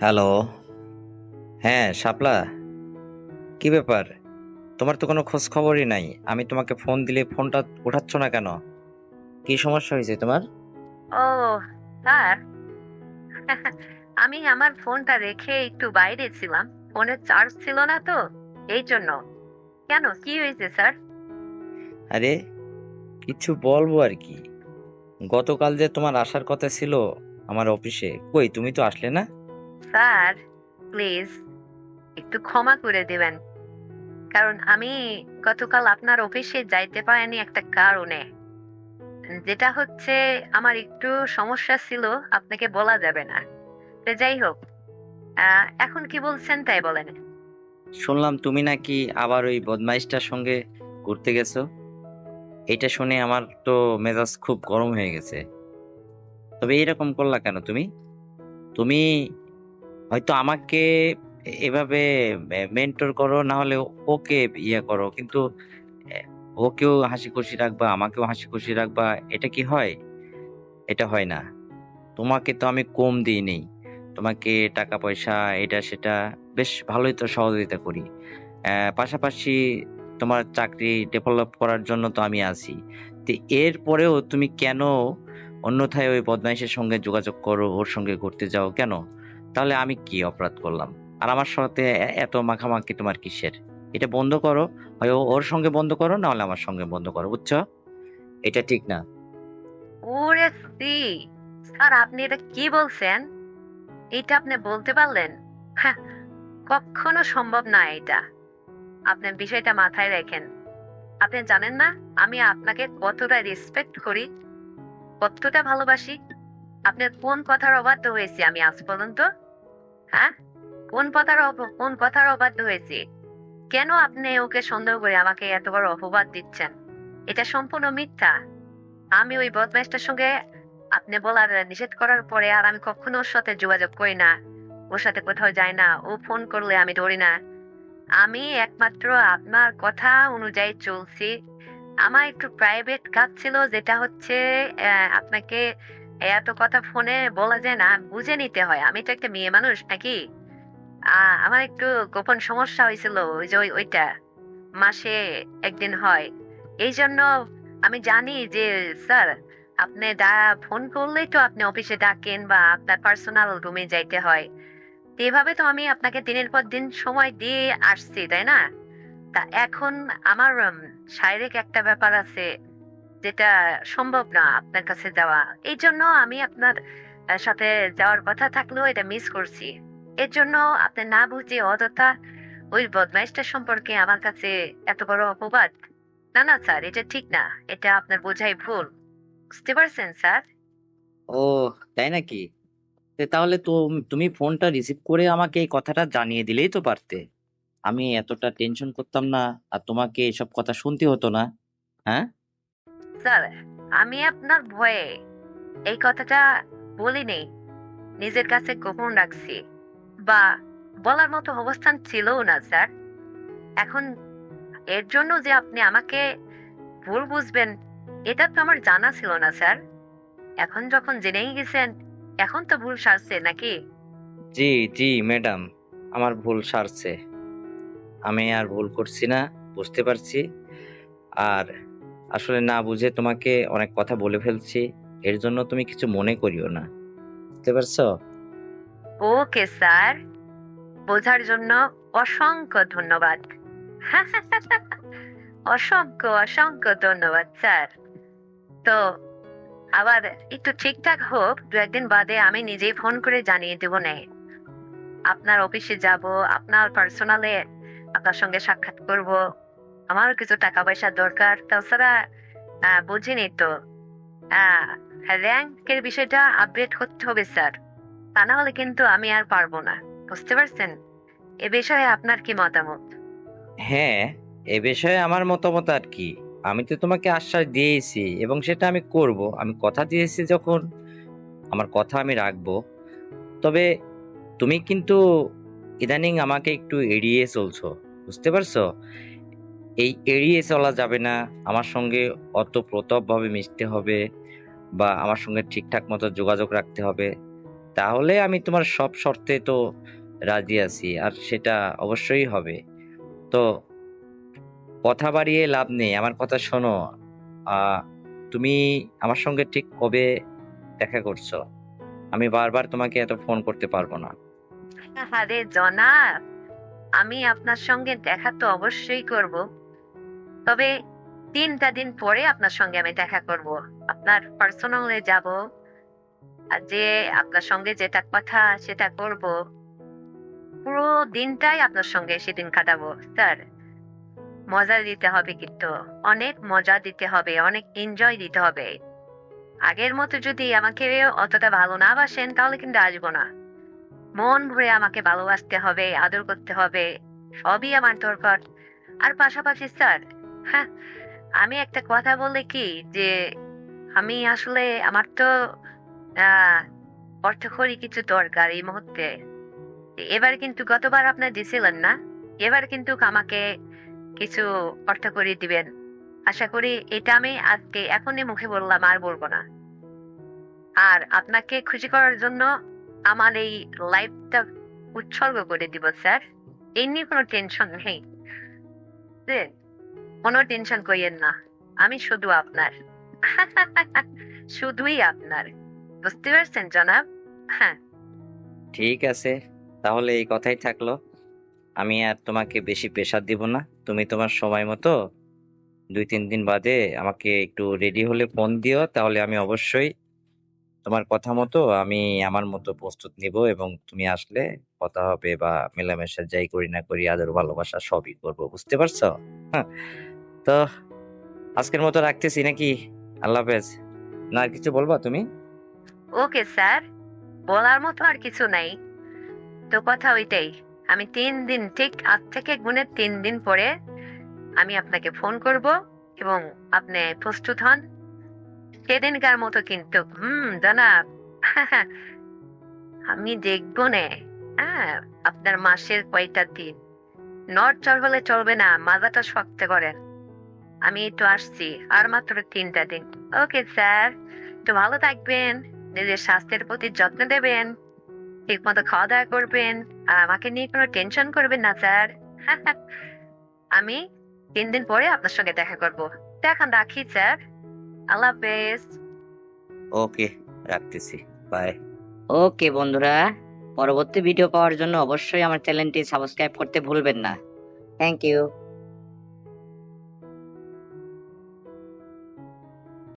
Hello হ্যাঁ শাপলা। কি ব্যাপার? তোমার তো কোনো খোঁজ খবরই নাই। আমি তোমাকে ফোন দিলে ফোনটা উঠাচ্ছ না কেন? কি সমস্যা হয়েছে তোমার? ও স্যার। আমি আমার ফোনটা রেখে একটু বাইরে ছিলাম। ফোনে চার্জ ছিল না তো এই জন্য। কেন? কি হয়েছে স্যার? আরে কিছু বলব আর কি। গতকাল যে তোমার আসার কথা ছিল আমার অফিসে কই তুমি তো আসলে না? স্যার প্লিজ একটু ক্ষমা করে দিবেন। কারণ আমি গতকাল আপনার অফিসে যাইতে পারিনি একটা কারণে। যেটা হচ্ছে আমার একটু সমস্যা ছিল আপনাকে বলা যাবে না। তো যাই হোক এখন কি বলছেন তাই বলেন। শুনলাম তুমি নাকি আবার ওই বদমাইশটার সঙ্গে ঘুরতে গেছো। এটা শুনে আমার তো মেজাজ খুব গরম হয়ে গেছে। তবে এরকম করলা কেন তুমি? তুমি হয়তো আমাকে এভাবে মেন্টর করো, না হলে ওকে ইয়ে করো, কিন্তু ওকেও হাসি খুশি রাখবা, আমাকেও হাসি খুশি রাখবা, এটা কি হয়? এটা হয় না। তোমাকে তো আমি কম দিই নেই। তোমাকে টাকা পয়সা এটা সেটা বেশ ভালোই তো সহযোগিতা করি। পাশাপাশি তোমার চাকরি ডেভেলপ করার জন্য তো আমি আছি। তো এরপরেও তুমি কেন অন্যথায় ওই বদমাইশের সঙ্গে যোগাযোগ করো, ওর সঙ্গে ঘুরতে যাও কেন? তাহলে আমি কি অপরাধ করলাম? আর আমার সাথে এত মাখামাখি তোমার কিসের? এটা বন্ধ করো। হয় ওর সঙ্গে বন্ধ করো, না হলে আমার সঙ্গে বন্ধ করো, বুঝছ? এটা ঠিক না। ওরে সি, স্যার আপনি এটা কি বলছেন? এটা আপনি বলতে পারলেন? হ্যাঁ কখনো সম্ভব না এটা। আপনি বিষয়টা মাথায় রাখেন। আপনি জানেন না, আমি আপনাকে কতটা রেসপেক্ট করি, কতটা ভালোবাসি। আপনার কোন কথার অবাধ্য হয়েছি আমি আজ পর্যন্ত? হ্যাঁ? কোন কথার কোন কথার অবাধ্য হয়েছি? কেন আপনি ওকে সন্দেহ করে আমাকে এত বড় অপবাদ দিচ্ছেন? এটা সম্পূর্ণ মিথ্যা। আমি ওই বদমাইশটার সঙ্গে আপনি বলার নিষেধ করার পরে আর আমি কখনো ওর সাথে যোগাযোগ করি না। ওর সাথে কোথাও যাই না। ও ফোন করলে আমি ধরি না। আমি একমাত্র আপনার কথা অনুযায়ী চলছি। আমার একটু প্রাইভেট কাজ ছিল, যেটা হচ্ছে আপনাকে এত কথা ফোনে বলা যায় না, বুঝে নিতে হয়। আমি তো একটা মেয়ে মানুষ নাকি? আমার একটু গোপন সমস্যা হয়েছিল, ওই যে ওইটা মাসে একদিন হয়। এই জন্য আমি জানি যে, স্যার, আপনি ফোন করলেই তো আপনি অফিসে ডাকেন বা আপনার পার্সোনাল রুমে যাইতে হয়। এভাবে তো আমি আপনাকে দিনের পর দিন সময় দিয়ে আসছি, তাই না? তা এখন আমার শারীরিক একটা ব্যাপার আছে যেটা সম্ভব না আপনার কাছে যাওয়া। এই জন্য আমি আপনার সাথে যাওয়ার কথা থাকলেও এটা মিস করছি। এর জন্য আপনি না বুঝে অযথা ওই বদমাইশটা সম্পর্কে আমার কাছে এত বড় অপবাদ? না না, স্যার, এটা ঠিক না। এটা আপনার বোঝাই ভুল। বুঝতে পারছেন, স্যার? ও, তাই নাকি? তাহলে তো তুমি ফোনটা রিসিভ করে আমাকে এই কথাটা জানিয়ে দিলেই তো পারতে। আমি এতটা টেনশন করতাম না, আর তোমাকে এসব কথা শুনতে হতো না হ্যাঁ? স্যার, আমি আপনার ভয়ে এই কথাটা বলিনি। নিজের কাছে গোপন রাখছি। বা বলার মতো অবস্থান ছিলও না, স্যার। এখন এর জন্য যে আপনি আমাকে ভুল বুঝবেন, এটা তো আমার জানা ছিল না, স্যার। এখন যখন জেনেই গেছেন এখন তো ভুল সারছে নাকি? জি জি ম্যাডাম আমার ভুল সারছে। আমি আর ভুল করছি না বুঝতে পারছি। আর আসলে না বুঝে তোমাকে অনেক কথা বলে ফেলছি এর জন্য তুমি কিছু মনে করিও না। বুঝতে পারছ? Okay sir. বোঝার জন্য অসংখ্য ধন্যবাদ। অসংখ্য অসংখ্য ধন্যবাদ স্যার। তো আবার একটু ঠিকঠাক হোক, দু একদিন বাদে আমি নিজেই ফোন করে জানিয়ে দেবো নে। আপনার অফিসে যাব, আপনার পার্সোনালে আপনার সঙ্গে সাক্ষাৎ করব। আমার কিছু টাকা পয়সার দরকার, তাছাড়া বুঝিনি তো। র্যাঙ্কের বিষয়টা আপডেট করতে হবে, স্যার। তা না হলে কিন্তু আমি আর পারব না, বুঝতে পারছেন? এ বিষয়ে আপনার কি মতামত? হ্যাঁ এ বিষয়ে আমার মতামত আর কি। আমি তো তোমাকে আশ্বাস দিয়েছি এবং সেটা আমি করব। আমি কথা দিয়েছি যখন আমার কথা আমি রাখব। তবে তুমি কিন্তু ইদানিং আমাকে একটু এড়িয়ে চলছো, বুঝতে পারছ? এই এড়িয়ে চলা যাবে না, আমার সঙ্গে অত প্রতপভাবে মিশতে হবে বা আমার সঙ্গে ঠিকঠাক মতো যোগাযোগ রাখতে হবে। তাহলে আমি তোমার সব শর্তে তো রাজি আছি, আর সেটা অবশ্যই হবে। তো কথা বাড়িয়ে লাভ নেই, আমার কথা শোনো। তুমি আমার সঙ্গে ঠিক কবে দেখা করছ? আমি বারবার তোমাকে এত ফোন করতে পারব না। আরে জনাব, আমি আপনার সঙ্গে দেখা তো অবশ্যই করব। তবে তিনটা দিন পরে আপনার সঙ্গে আমি দেখা করব। আপনার পার্সোনালে যাব, আর যে আপনার সঙ্গে যেটা কথা সেটা করব। পুরো দিনটাই আপনার সঙ্গে সেদিন কাটাবো, স্যার। মজা দিতে হবে কিন্তু। অনেক মজা দিতে হবে, অনেক এনজয় দিতে হবে। আগের মতো যদি আমাকে অতটা ভালো না বাসেন, তাহলে কিন্তু আসব না। মন ভরে আমাকে ভালোবাসতে হবে, আদর করতে হবে, সবই আমার দরকার। আর পাশাপাশি স্যার হ্যাঁ আমি একটা কথা বলে কি, যে আমি আসলে, আমার তো অর্থকরী কিছু দরকার এই মুহূর্তে। এবার কিন্তু গতবার আপনার দিছিলেন না, এবার কিন্তু আমাকে কিছু অর্থকরী দিবেন। আশা করি এটা আমি আজকে এখনই মুখে বললাম, আর বলব না। আর আপনাকে খুশি করার জন্য আমার এই লাইফটা উৎসর্গ করে দিব, স্যার। এই নিয়ে কোনো টেনশন নেই। কোনো টেনশন করিয়েন না। আমি শুধু আপনার। শুধুই আপনার। বুঝতে পারছেন, জনাব? হ্যাঁ। ঠিক আছে। তাহলে এই কথাই থাকল। আমি আর তোমাকে বেশি প্রেশার দিব না। তুমি তোমার সময় মতো দুই, তিন দিন বাদে আমাকে একটু রেডি হলে ফোন দিও, তাহলে আমি অবশ্যই তোমার কথা মতো আমি আমার মতো প্রস্তুত নিব এবং তুমি আসলে কথা হবে বা মেলামেশা যাই করি না করি আদর ভালোবাসা সবই করব, বুঝতে পারছ? হ্যাঁ তো আজকের মতো রাখতেছি নাকি? আল্লাহ হাফেজ। না, আর কিছু বলবা তুমি? ওকে স্যার, বলার মতো আর কিছু নাই। তো কথা ওইটাই। আমি তিন দিন ঠিক আজ থেকে গুনে তিন দিন পরে আমি আপনাকে ফোন করব এবং আপনি প্রস্তুত হন। সেদিনকার মতো কিন্তু, হুম, জানাব। আমি দেখব নে। হ্যাঁ আপনার মাসের কয়টা দিন? নট চল হলে চলবে না, মাজাটা শক্ত করেন। আমি একটু আসছি, আর মাত্র তিনটা দিন। Okay, sir. তো ভালো থাকবেন। নিজের স্বাস্থ্যের প্রতি যত্ন দেবেন ঠিক মতো খাওয়া দাওয়া করবেন আর আমাকে নিয়ে কোনো টেনশন করবেন না স্যার। আমি তিন দিন পরে আপনার সঙ্গে দেখা করব। তো এখন রাখি স্যার। আল্লাহ হাফেজ। ওকে রাখতেছি। বাই ওকে বন্ধুরা। পরবর্তী ভিডিও পাওয়ার জন্য অবশ্যই আমার চ্যানেলটি সাবস্ক্রাইব করতে ভুলবেন না। Thank you